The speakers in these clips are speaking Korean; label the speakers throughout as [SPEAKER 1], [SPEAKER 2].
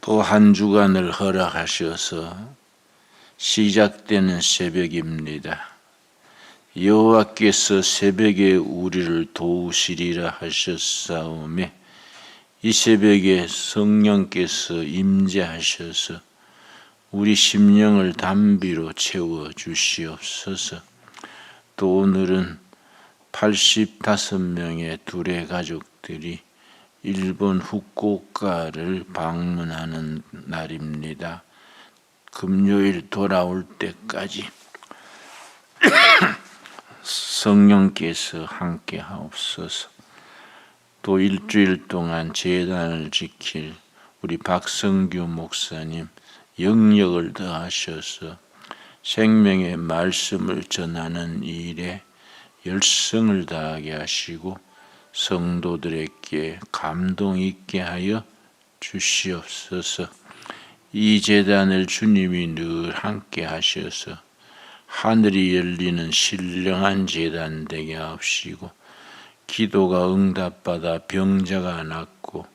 [SPEAKER 1] 또 한 주간을 허락하셔서 시작되는 새벽입니다. 여호와께서 새벽에 우리를 도우시리라 하셨사오매 이 새벽에 성령께서 임재하셔서 우리 심령을 담비로 채워 주시옵소서. 또 오늘은 85명의 둘의 가족들이 일본 후쿠오카를 방문하는 날입니다. 금요일 돌아올 때까지 성령께서 함께 하옵소서. 또 일주일 동안 재단을 지킬 우리 박성규 목사님 영역을 더하셔서 생명의 말씀을 전하는 일에 열성을 다하게 하시고 성도들에게 감동 있게 하여 주시옵소서. 이 재단을 주님이 늘 함께 하셔서 하늘이 열리는 신령한 재단 되게 하옵시고 기도가 응답받아 병자가 낫고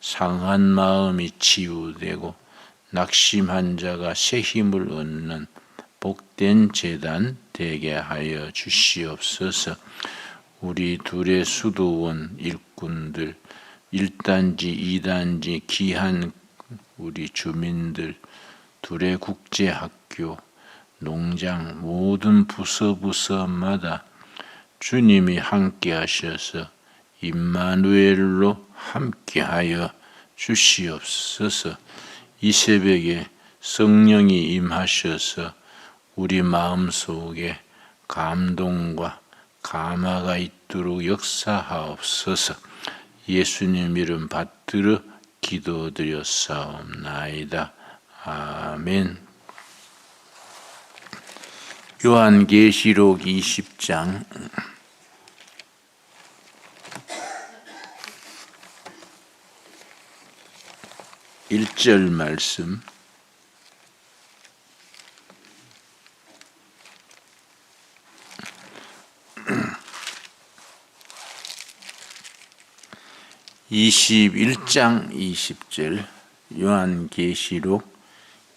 [SPEAKER 1] 상한 마음이 치유되고 낙심한 자가 새 힘을 얻는 복된 재단 되게 하여 주시옵소서. 우리 둘의 수도원 일꾼들, 1단지, 2단지 귀한 우리 주민들, 둘의 국제학교, 농장 모든 부서 부서마다 주님이 함께 하셔서 임마누엘로 함께하여 주시옵소서. 이 새벽에 성령이 임하셔서 우리 마음 속에 감동과 감화가 있도록 역사하옵소서. 예수님 이름 받들어 기도드렸사옵나이다. 아멘. 요한계시록 20장 1절 말씀 (21장) (20절) 요한계시록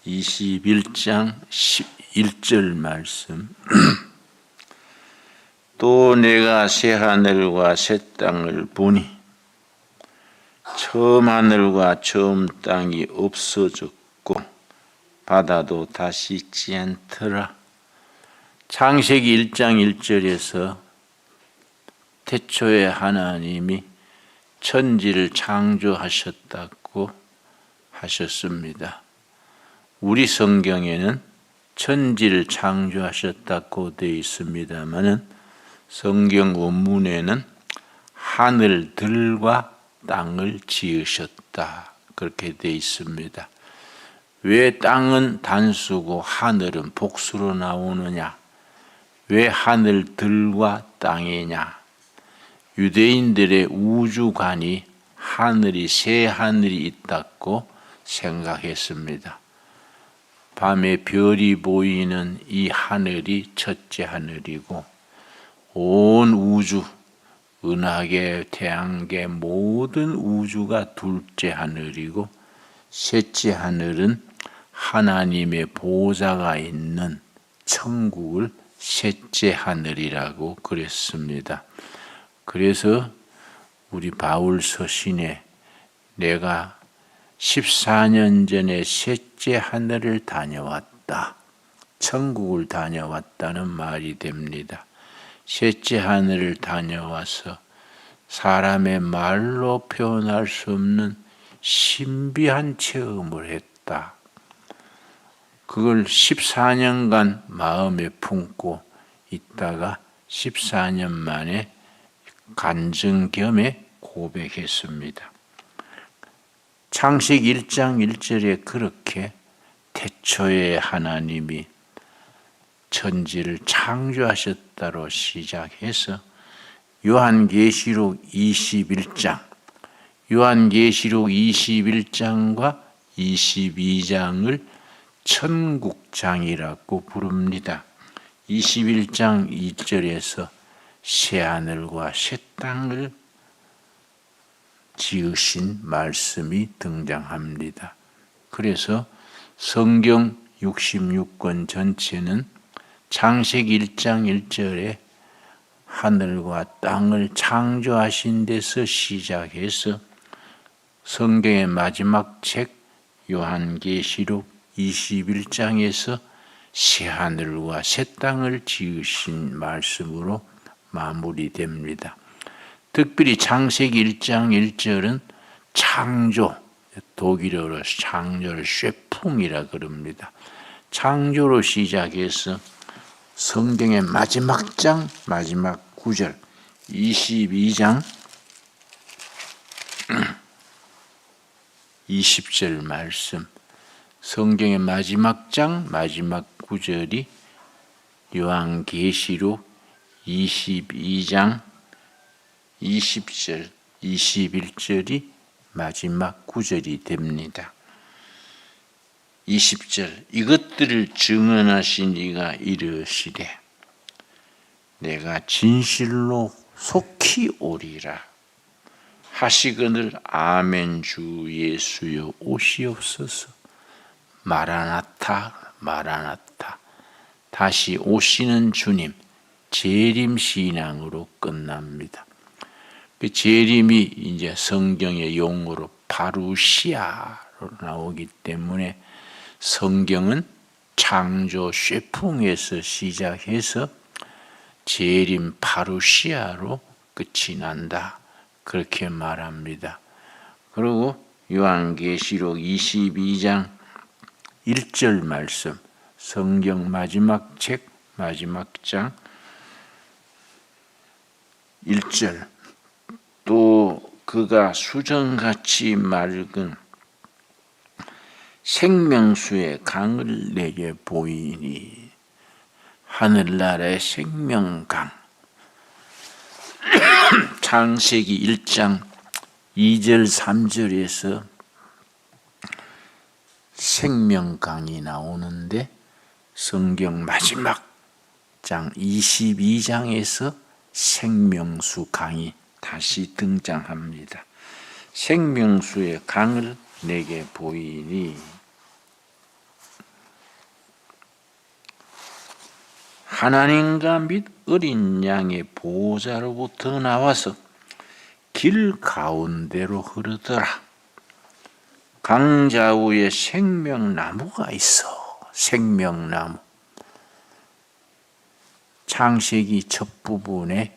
[SPEAKER 1] (21장) (11절) 말씀 또 내가 새 하늘과 새 땅을 보니 처음 하늘과 처음 땅이 없어졌고 바다도 다시 있지 않더라. 창세기 1장 1절에서 태초에 하나님이 천지를 창조하셨다고 하셨습니다. 우리 성경에는 천지를 창조하셨다고 되어 있습니다만은 성경 원문에는 하늘들과 땅을 지으셨다. 그렇게 되어 있습니다. 왜 땅은 단수고 하늘은 복수로 나오느냐? 왜 하늘들과 땅이냐? 유대인들의 우주관이 하늘이 새 하늘이 있다고 생각했습니다. 밤에 별이 보이는 이 하늘이 첫째 하늘이고 온 우주 은하계, 태양계 모든 우주가 둘째 하늘이고 셋째 하늘은 하나님의 보좌가 있는 천국을 셋째 하늘이라고 그랬습니다. 그래서 우리 바울 서신에 내가 14년 전에 셋째 하늘을 다녀왔다. 천국을 다녀왔다는 말이 됩니다. 셋째 하늘을 다녀와서 사람의 말로 표현할 수 없는 신비한 체험을 했다. 그걸 14년간 마음에 품고 있다가 14년 만에 간증 겸에 고백했습니다. 창식 1장 1절에 그렇게 태초에 하나님이 천지를 창조하셨다로 시작해서 요한계시록 21장, 요한계시록 21장과 22장을 천국장이라고 부릅니다. 21장 2절에서 새 하늘과 새 땅을 지으신 말씀이 등장합니다. 그래서 성경 66권 전체는 창세기 1장 1절에 하늘과 땅을 창조하신 데서 시작해서 성경의 마지막 책 요한계시록 21장에서 새 하늘과 새 땅을 지으신 말씀으로 마무리됩니다. 특별히 창세기 1장 1절은 창조, 독일어로 창조를 쉐풍이라 그럽니다. 창조로 시작해서 성경의 마지막 장, 마지막 구절 22장 20절 말씀 성경의 마지막 장, 마지막 구절이 요한계시록 22장 20절, 21절이 마지막 구절이 됩니다. 20절 이것들을 증언하신 이가 이르시되 내가 진실로 속히 오리라. 하시거늘 아멘 주 예수여 오시옵소서. 마라나타 마라나타 다시 오시는 주님 재림 신앙으로 끝납니다. 그 재림이 이제 성경의 용어로 파루시아로 나오기 때문에 성경은 창조 쉐풍에서 시작해서 재림 파루시아로 끝이 난다. 그렇게 말합니다. 그리고 요한계시록 22장 1절 말씀 성경 마지막 책 마지막 장 1절. 또 그가 수정같이 맑은 생명수의 강을 내게 보이니 하늘나라의 생명강. 창세기 1장 2절 3절에서 생명강이 나오는데 성경 마지막 장 22장에서 생명수 강이 다시 등장합니다. 생명수의 강을 내게 보이니 하나님과 및 어린 양의 보호자로부터 나와서 길 가운데로 흐르더라. 강좌우에 생명나무가 있어. 생명나무. 창세기 첫 부분에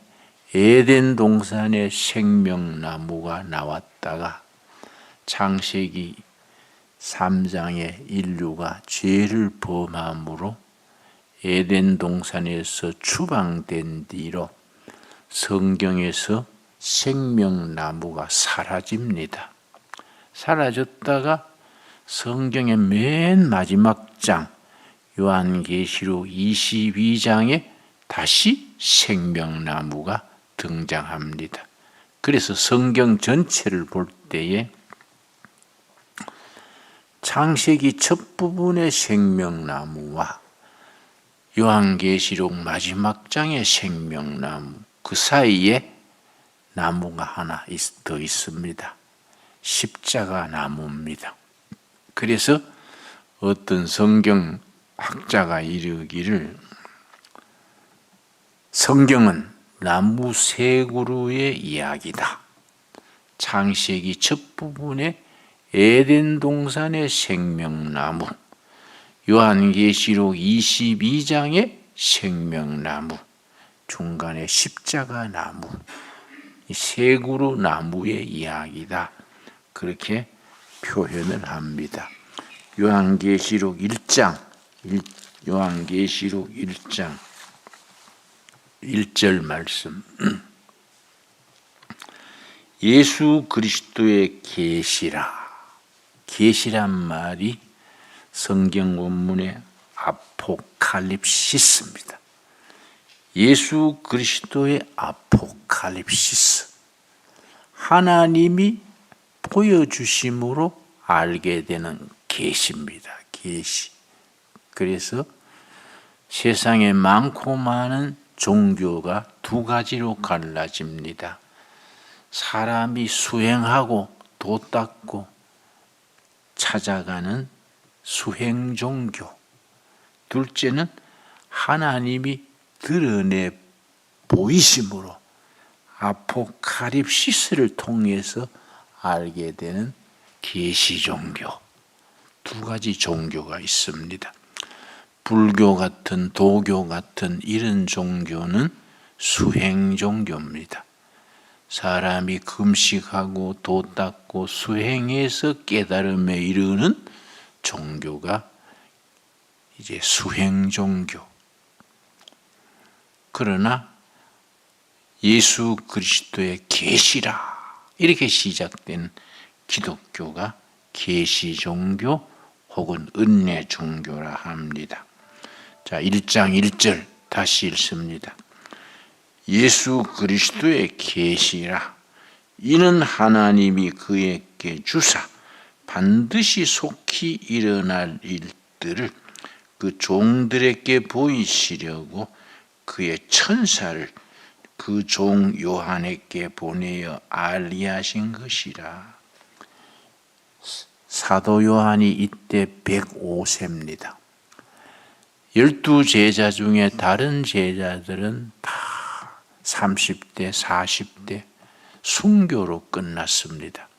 [SPEAKER 1] 에덴 동산에 생명나무가 나왔다가 창세기 3장에 인류가 죄를 범함으로 에덴 동산에서 추방된 뒤로 성경에서 생명나무가 사라집니다. 사라졌다가 성경의 맨 마지막 장 요한계시록 22장에 다시 생명나무가 등장합니다. 그래서 성경 전체를 볼 때에 창세기 첫 부분의 생명나무와 요한계시록 마지막 장의 생명나무 그 사이에 나무가 하나 더 있습니다. 십자가 나무입니다. 그래서 어떤 성경 학자가 이르기를 성경은 나무 세 그루의 이야기다. 창세기 첫 부분에 에덴 동산의 생명나무, 요한계시록 22장의 생명나무, 중간에 십자가 나무, 세 그루 나무의 이야기다. 그렇게 표현을 합니다. 요한계시록 1장, 요한계시록 1장 1절 말씀. 예수 그리스도의 계시라. 계시란 말이 성경 원문의 아포칼립시스입니다. 예수 그리스도의 아포칼립시스. 하나님이 보여주심으로 알게 되는 계시입니다. 계시. 그래서 세상에 많고 많은 종교가 두 가지로 갈라집니다. 사람이 수행하고 도 닦고 찾아가는 수행 종교. 둘째는 하나님이 드러내 보이심으로 아포카립시스를 통해서 알게 되는 계시 종교. 두 가지 종교가 있습니다. 불교 같은 도교 같은 이런 종교는 수행 종교입니다. 사람이 금식하고 도 닦고 수행해서 깨달음에 이르는 종교가 이제 수행 종교. 그러나 예수 그리스도의 계시라 이렇게 시작된 기독교가 계시 종교 혹은 은혜 종교라 합니다. 자, 1장 1절 다시 읽습니다. 예수 그리스도의 계시라 이는 하나님이 그에게 주사 반드시 속히 일어날 일들을 그 종들에게 보이시려고 그의 천사를 그 종 요한에게 보내어 알리하신 것이라. 사도 요한이 이때 105세입니다. 열두 제자 중에 다른 제자들은 다 30대, 40대 순교로 끝났습니다.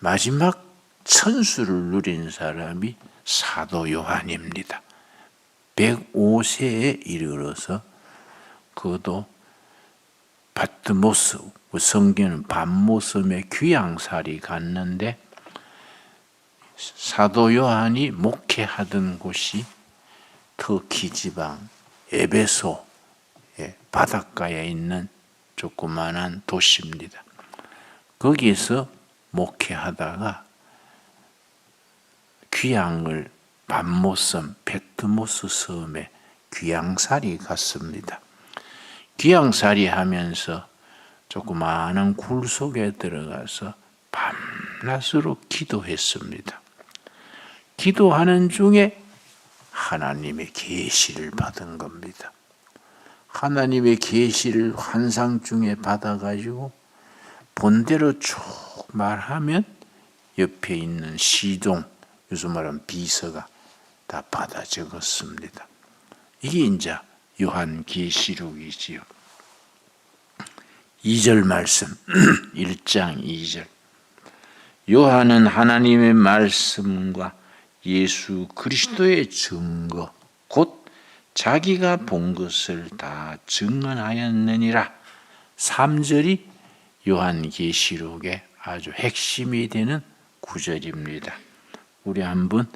[SPEAKER 1] 마지막 천수를 누린 사람이 사도 요한입니다. 105세에 이르러서 그도 바트모스, 성경은 밤모섬에 귀양살이 갔는데 사도 요한이 목회하던 곳이 터키 지방 에베소 바닷가에 있는 조그만한 도시입니다. 거기에서 목회하다가 귀양을 밤모섬 페트모스 섬에 귀양살이 갔습니다. 귀양살이 하면서 조그마한 굴 속에 들어가서 밤낮으로 기도했습니다. 기도하는 중에 하나님의 계시를 받은 겁니다. 하나님의 계시를 환상 중에 받아가지고 본대로 쭉 말하면 옆에 있는 시동, 요즘 말하면 비서가 다 받아 적었습니다. 이게 이제 요한 계시록이지요. 2절 말씀, 1장 2절. 요한은 하나님의 말씀과 예수 그리스도의 증거, 곧 자기가 본 것을 다 증언하였느니라. 3절이 요한 계시록의 아주 핵심이 되는 구절입니다. 우리 한번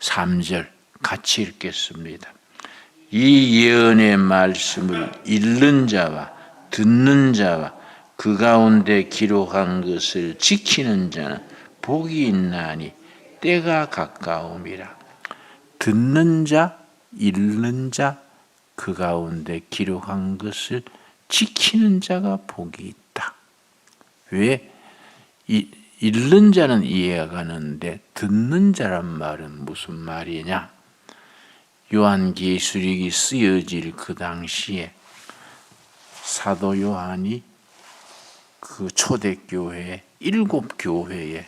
[SPEAKER 1] 3절 같이 읽겠습니다. 이 예언의 말씀을 읽는 자와 듣는 자와 그 가운데 기록한 것을 지키는 자는 복이 있나니 때가 가까움이라. 듣는 자, 읽는 자, 그 가운데 기록한 것을 지키는 자가 복이 있다. 왜? 이, 읽는 자는 이해가 가는데 듣는 자란 말은 무슨 말이냐? 요한계시록이 쓰여질 그 당시에 사도 요한이 그 초대교회 일곱 교회에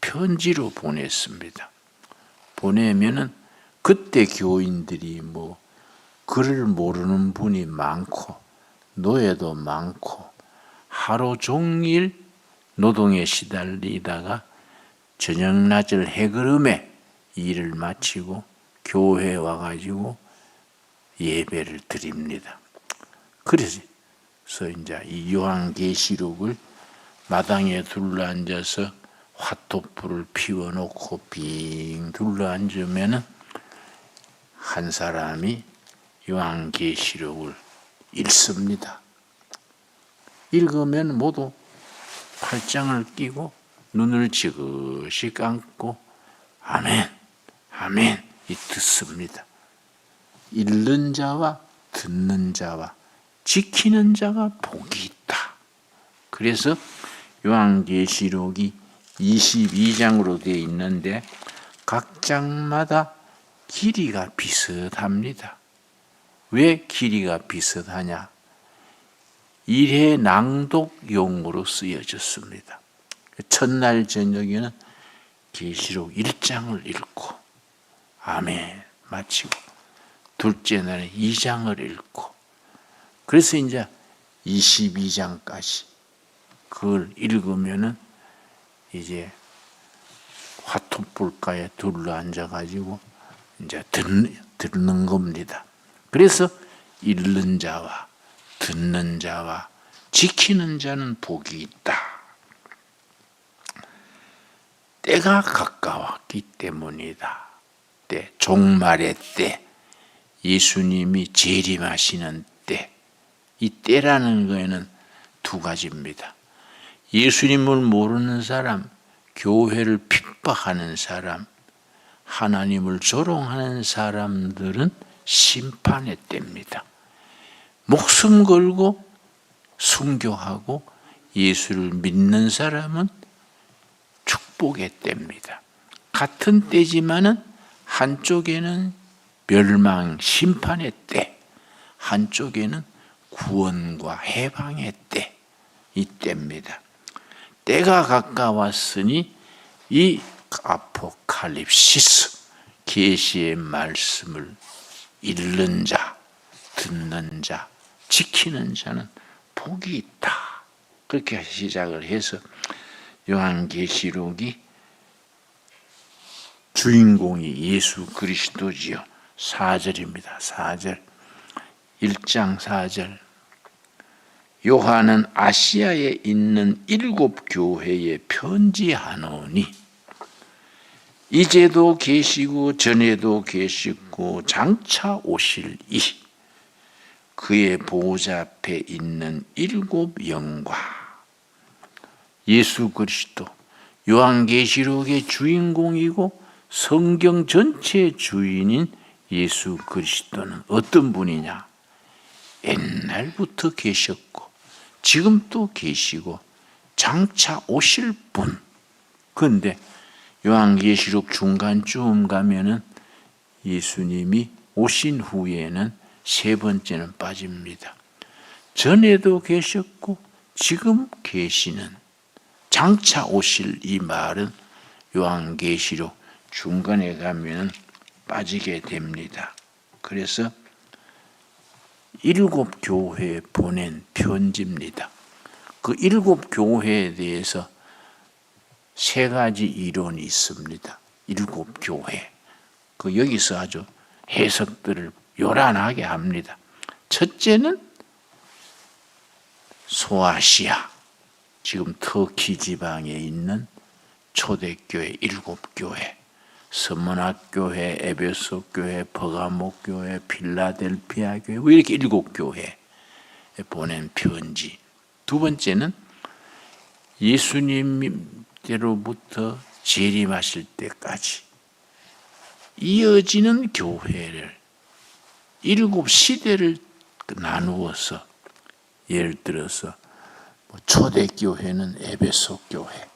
[SPEAKER 1] 편지로 보냈습니다. 보내면은 그때 교인들이 뭐 글을 모르는 분이 많고 노예도 많고 하루 종일 노동에 시달리다가 저녁 낮을 해그름에 일을 마치고 교회에 와가지고 예배를 드립니다. 그래서 이제 이 요한계시록을 마당에 둘러앉아서 화토불을 피워놓고 빙 둘러앉으면은 한 사람이 요한계시록을 읽습니다. 읽으면 모두 팔짱을 끼고 눈을 지그시 감고 아멘, 아멘 이 듣습니다. 읽는 자와 듣는 자와 지키는 자가 복이 있다. 그래서 요한계시록이 22장으로 되어 있는데 각 장마다 길이가 비슷합니다. 왜 길이가 비슷하냐? 일회 낭독용으로 쓰여졌습니다. 첫날 저녁에는 계시록 1장을 읽고 아멘 마치고 둘째 날에 2장을 읽고 그래서 이제 22장까지 그걸 읽으면은 이제 화토불가에 둘러 앉아 가지고 이제 듣는, 듣는 겁니다. 그래서 읽는 자와 듣는 자와 지키는 자는 복이 있다. 때가 가까웠기 때문이다. 때, 종말의 때, 예수님이 재림하시는 때, 이 때라는 거에는 두 가지입니다. 예수님을 모르는 사람, 교회를 핍박하는 사람, 하나님을 조롱하는 사람들은 심판의 때입니다. 목숨 걸고 순교하고 예수를 믿는 사람은 축복의 때입니다. 같은 때지만은 한쪽에는 멸망 심판의 때, 한쪽에는 구원과 해방의 때, 이 때입니다. 때가 가까웠으니 이 아포칼립시스 계시의 말씀을 읽는 자, 듣는 자, 지키는 자는 복이 있다. 그렇게 시작을 해서 요한계시록이 주인공이 예수 그리스도지요. 4절입니다. 4절. 1장 4절. 요한은 아시아에 있는 일곱 교회에 편지하노니 이제도 계시고 전에도 계시고 장차 오실 이 그의 보호자 앞에 있는 일곱 영과 예수 그리스도 요한계시록의 주인공이고 성경 전체의 주인인 예수 그리스도는 어떤 분이냐? 옛날부터 계셨고 지금 또 계시고 장차 오실 분. 그런데 요한계시록 중간쯤 가면은 예수님이 오신 후에는 세 번째는 빠집니다. 전에도 계셨고 지금 계시는 장차 오실 이 말은 요한계시록 중간에 가면 빠지게 됩니다. 그래서 일곱 교회에 보낸 편지입니다. 그 일곱 교회에 대해서 세 가지 이론이 있습니다. 일곱 교회. 그 여기서 아주 해석들을 요란하게 합니다. 첫째는 소아시아, 지금 터키 지방에 있는 초대교회 일곱 교회, 서문학 교회, 에베소 교회, 버가목 교회, 필라델피아 교회, 뭐 이렇게 일곱 교회에 보낸 편지. 두 번째는 예수님께로부터 재림하실 때까지 이어지는 교회를 일곱 시대를 나누어서 예를 들어서 뭐 초대교회는 에베소 교회,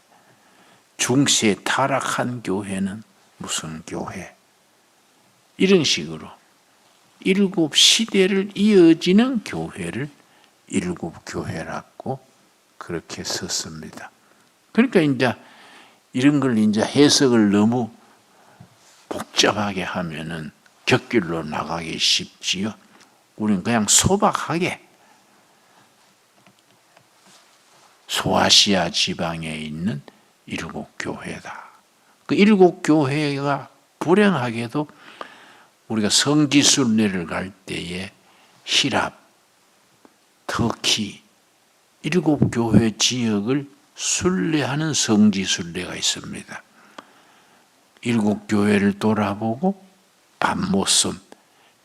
[SPEAKER 1] 중세 타락한 교회는 무슨 교회 이런 식으로 일곱 시대를 이어지는 교회를 일곱 교회라고 그렇게 썼습니다. 그러니까 이제 이런 걸 이제 해석을 너무 복잡하게 하면은 격길로 나가기 쉽지요. 우리는 그냥 소박하게 소아시아 지방에 있는 일곱 교회다. 그 일곱 교회가 불행하게도 우리가 성지순례를 갈 때에 히랍, 터키 일곱 교회 지역을 순례하는 성지순례가 있습니다. 일곱 교회를 돌아보고 밤모섬,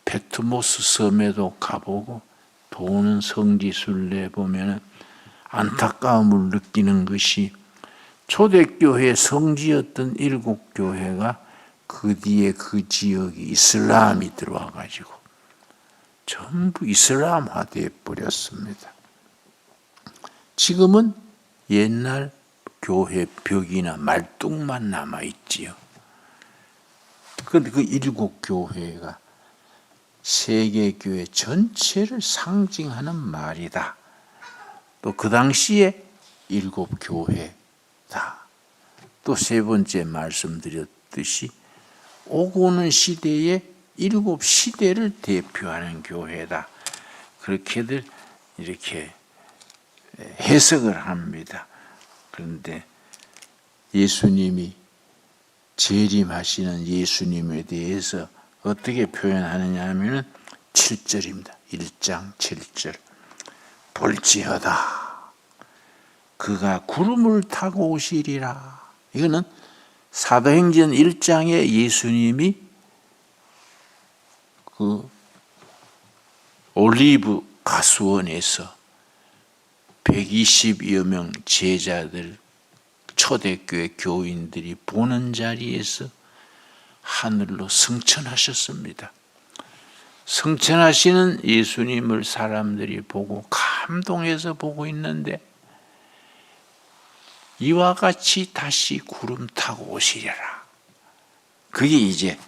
[SPEAKER 1] 페트모스 섬에도 가보고 도는 성지순례 보면 안타까움을 느끼는 것이 초대교회 성지였던 일곱 교회가 그 뒤에 그 지역이 이슬람이 들어와 가지고 전부 이슬람화돼 버렸습니다. 지금은 옛날 교회 벽이나 말뚝만 남아 있지요. 그런데 그 일곱 교회가 세계 교회 전체를 상징하는 말이다. 또 그 당시에 일곱 교회 다. 또세 번째 말씀드렸듯이 오고는 시대의 일곱 시대를 대표하는 교회다. 그렇게들 이렇게 해석을 합니다. 그런데 예수님이 재림하시는 예수님에 대해서 어떻게 표현하느냐 하면은 7절입니다. 1장 7절. 볼지어다. 그가 구름을 타고 오시리라. 이거는 사도행전 1장에 예수님이 그 올리브 가수원에서 120여 명 제자들 초대교회 교인들이 보는 자리에서 하늘로 승천하셨습니다. 승천하시는 예수님을 사람들이 보고 감동해서 보고 있는데 이와 같이 다시 구름 타고 오시려라. 그게 이제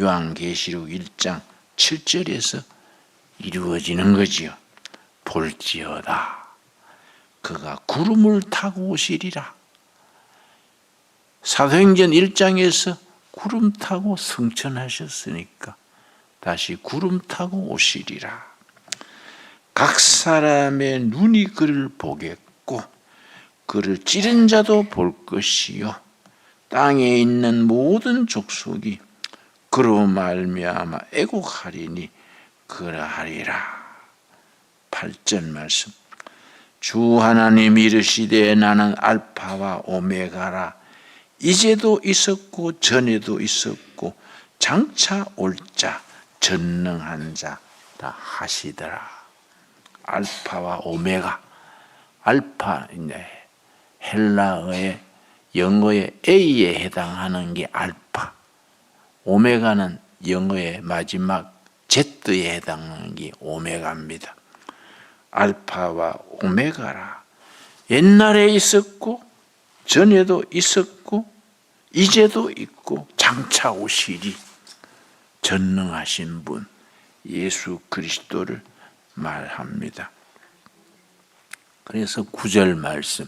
[SPEAKER 1] 요한계시록 1장 7절에서 이루어지는 거지요. 볼지어다. 그가 구름을 타고 오시리라. 사도행전 1장에서 구름 타고 승천하셨으니까 다시 구름 타고 오시리라. 각 사람의 눈이 그를 보겠고 그를 찌른 자도 볼 것이요 땅에 있는 모든 족속이 그로 말미암아 애곡하리니 그러하리라. 8절 말씀. 주 하나님 이르시되 나는 알파와 오메가라. 이제도 있었고 전에도 있었고 장차 올 자 전능한 자라 하시더라. 알파와 오메가. 알파 이제 헬라어의 영어의 A에 해당하는 게 알파. 오메가는 영어의 마지막 Z에 해당하는 게 오메가입니다. 알파와 오메가라. 옛날에 있었고 전에도 있었고 이제도 있고 장차 오시리 전능하신 분 예수 그리스도를 말합니다. 그래서 구절 말씀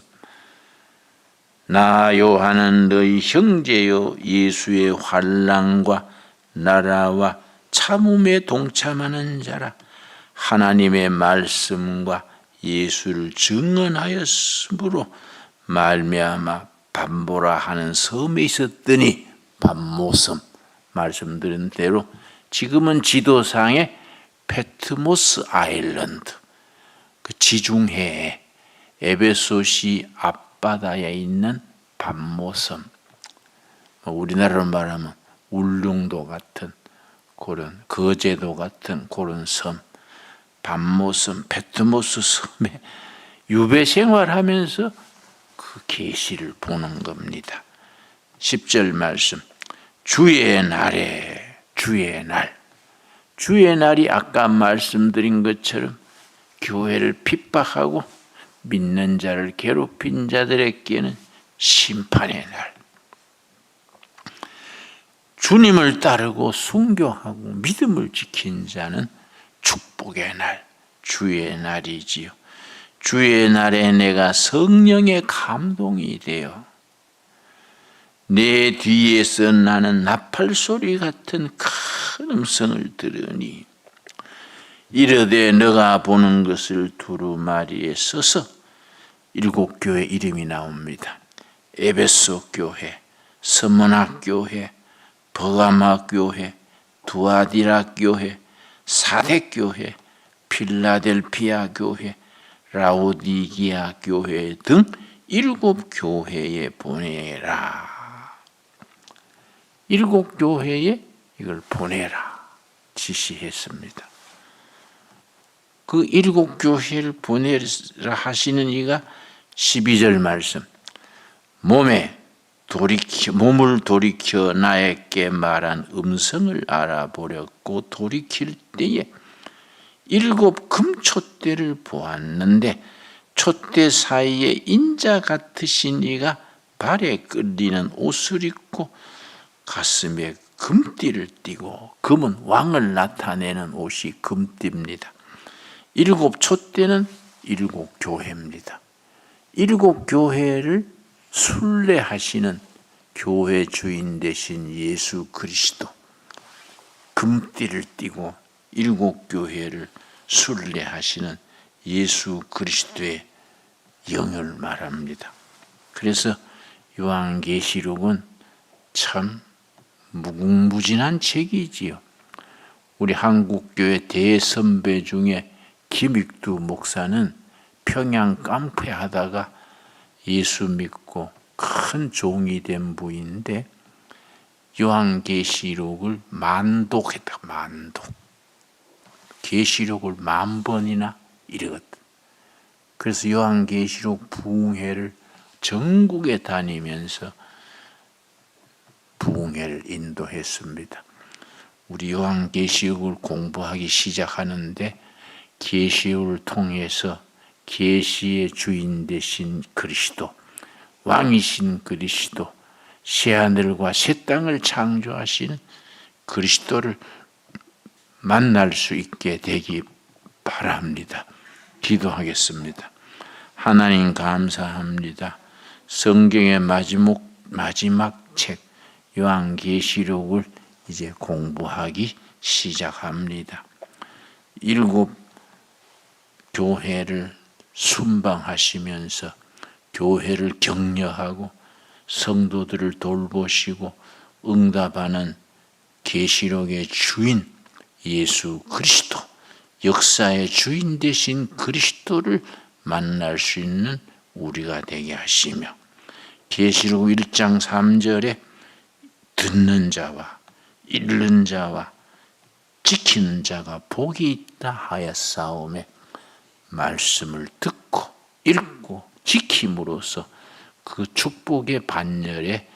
[SPEAKER 1] 나 요한은 너희 형제요 예수의 환랑과 나라와 참음에 동참하는 자라. 하나님의 말씀과 예수를 증언하였으므로 말미암아 반보라 하는 섬에 있었더니 반모섬. 말씀드린 대로 지금은 지도상의 페트모스 아일랜드 그 지중해에 에베소시 앞 바다에 있는 반모섬. 뭐 우리나라로 말하면 울릉도 같은 그런 거제도 같은 그런 섬. 반모섬 페트모스 섬에 유배 생활하면서 그 계시를 보는 겁니다. 10절 말씀. 주의 날에 주의 날. 주의 날이 아까 말씀드린 것처럼 교회를 핍박하고 믿는 자를 괴롭힌 자들에게는 심판의 날 주님을 따르고 순교하고 믿음을 지킨 자는 축복의 날, 주의 날이지요. 주의 날에 내가 성령의 감동이 되어 내 뒤에서 나는 나팔 소리 같은 큰 음성을 들으니 이르되 너가 보는 것을 두루마리에 써서 일곱 교회 이름이 나옵니다. 에베소 교회, 서문학 교회, 버가마 교회, 두아디라 교회, 사대 교회, 필라델피아 교회, 라오디기아 교회 등 일곱 교회에 보내라. 일곱 교회에 이걸 보내라 지시했습니다. 그 일곱 교회를 보내라 하시는 이가 12절 말씀. 몸에 돌이켜 몸을 돌이켜 나에게 말한 음성을 알아보려고 돌이킬 때에 일곱 금촛대를 보았는데 촛대 사이에 인자 같으신 이가 발에 끌리는 옷을 입고 가슴에 금띠를 띠고 금은 왕을 나타내는 옷이 금띠입니다. 일곱 촛대는 일곱 교회입니다. 일곱 교회를 순례하시는 교회 주인 되신 예수 그리스도 금띠를 띠고 일곱 교회를 순례하시는 예수 그리스도의 영을 말합니다. 그래서 요한계시록은 참 무궁무진한 책이지요. 우리 한국교회 대선배 중에 김익두 목사는 평양 깡패 하다가 예수 믿고 큰 종이 된 부인데 요한계시록을 만독했다. 만독. 계시록을 만 번이나 읽었다. 그래서 요한계시록 부흥회를 전국에 다니면서 부흥회를 인도했습니다. 우리 요한계시록을 공부하기 시작하는데 계시록을 통해서 계시의 주인 되신 그리스도, 왕이신 그리스도, 새 하늘과 새 땅을 창조하신 그리스도를 만날 수 있게 되기 바랍니다. 기도하겠습니다. 하나님 감사합니다. 성경의 마지막 마지막 책 요한계시록을 이제 공부하기 시작합니다. 일곱 교회를 순방하시면서 교회를 격려하고 성도들을 돌보시고 응답하는 계시록의 주인 예수 그리스도 역사의 주인 되신 그리스도를 만날 수 있는 우리가 되게 하시며 계시록 1장 3절에 듣는 자와 읽는 자와 지키는 자가 복이 있다 하였사오매 말씀을 듣고 읽고 지킴으로써 그 축복의 반열에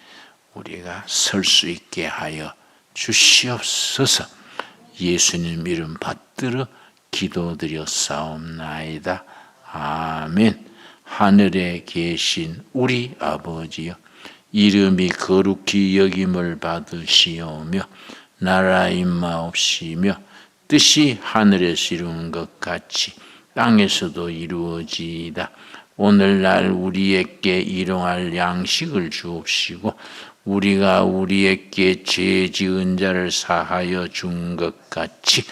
[SPEAKER 1] 우리가 설 수 있게 하여 주시옵소서 예수님 이름 받들어 기도드렸사옵나이다. 아멘. 하늘에 계신 우리 아버지여 이름이 거룩히 여김을 받으시오며 나라 임마옵시며 뜻이 하늘에서 이루는 것 같이 땅에서도 이루어지이다. 오늘날 우리에게 일용할 양식을 주옵시고 우리가 우리에게 죄 지은 자를 사하여 준 것 같이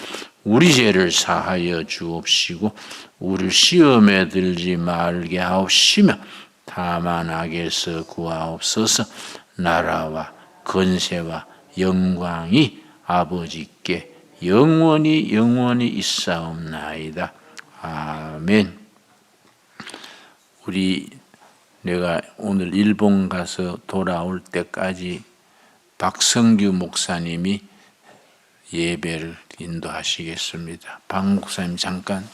[SPEAKER 1] 우리 죄를 사하여 주옵시고 우리 시험에 들지 말게 하옵시며 다만 악에서 구하옵소서 나라와 건세와 영광이 아버지께 영원히 영원히 있사옵나이다. 아멘. 우리 내가 오늘 일본 가서 돌아올 때까지 박성규 목사님이 예배를 인도하시겠습니다. 박 목사님 잠깐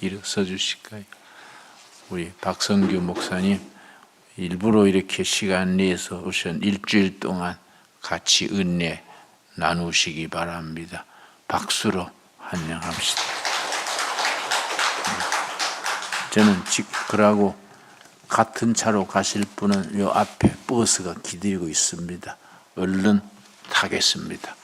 [SPEAKER 1] 일어서 주실까요? 우리 박성규 목사님 일부러 이렇게 시간 내서 오신 일주일 동안 같이 은혜 나누시기 바랍니다. 박수로 환영합시다. 저는 직 그러고 같은 차로 가실 분은 요 앞에 버스가 기다리고 있습니다. 얼른 타겠습니다.